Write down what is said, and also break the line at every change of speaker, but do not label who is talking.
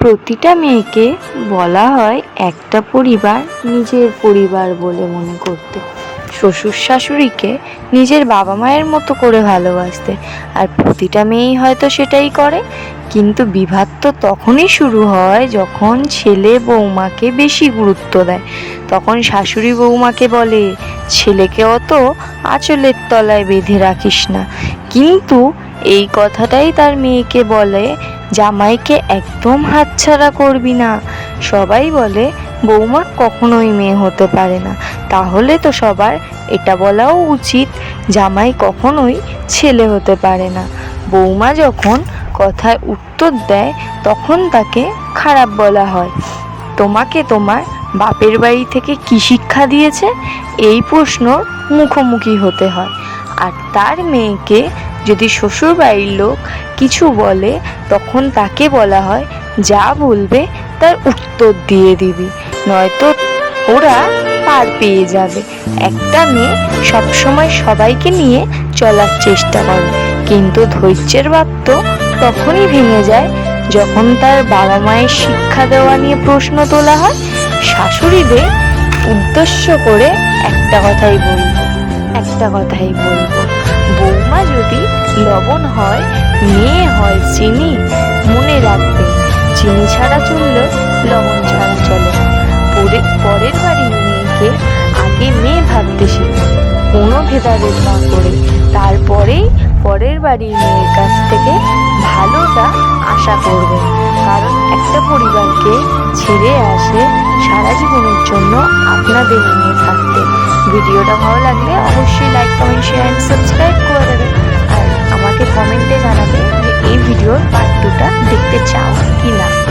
প্রতিটা মেয়েকে বলা হয় একটা পরিবার, নিজের পরিবার বলে মনে করতে। শ্বশুর শাশুড়িকে নিজের বাবা মায়ের মতো করে ভালোবাসতে। আর প্রতিটা মেয়েই হয়তো সেটাই করে, কিন্তু বিভাদ তো তখনই শুরু হয় যখন ছেলে বৌমাকে বেশি গুরুত্ব দেয়। তখন শাশুড়ি বৌমাকে বলে, ছেলেকে অত আঁচলের তলায় বেঁধে রাখিস না। কিন্তু এই কথাটাই তার মেয়েকে বলে জামাইকে একদম হাতছাড়া করবি না। সবাই বলে, বৌমা কখনোই মেয়ে হতে পারে না। তাহলে তো সবার এটা বলাও উচিত, জামাই কখনোই ছেলে হতে পারে না। বৌমা যখন কথায় উত্তর দেয়, তখন তাকে খারাপ বলা হয়। তোমাকে তোমার বাপের বাড়ি থেকে কী শিক্ষা দিয়েছে? এই প্রশ্নর মুখোমুখি হতে হয়। আর তার মেয়েকে যদি শ্বশুর বাড়ির লোক কিছু বলে, তখন তাকে বলা হয়, যা বলবে তার উত্তর দিয়ে দিবি, নয়তো ওরা পার পেয়ে যাবে। একটা মেয়ে সবসময় সবাইকে নিয়ে চলার চেষ্টা করে, কিন্তু ধৈর্যের বাদ তো তখনই ভেঙে যায় যখন তার বাবা মায়ের শিক্ষা দেওয়া নিয়ে প্রশ্ন তোলা হয়। শাশুড়িদের উদ্দেশ্য করে একটা কথাই বলব একটা কথাই বলব বৌমা যদি লবণ হয়, মেয়ে হয় চিনি, মনে রাখবে, চিনি ছাড়া চললেও লবণ ছাড়া চলে। পরে, পরের বাড়ির মেয়েকে আগে মেয়ে ভাবতে শিখবে, কোনো ভেদাভেদ না করে। তারপরেই পরের বাড়ির মেয়ের কাছ থেকে ভালোটা আশা করবে। কারণ একটা পরিবারকে ছেড়ে আসে সারা জীবনের জন্য আপনাদের নিয়ে থাকতে। ভিডিওটা ভালো লাগলে অবশ্যই লাইক কমেন্ট শেয়ার আর আমাকে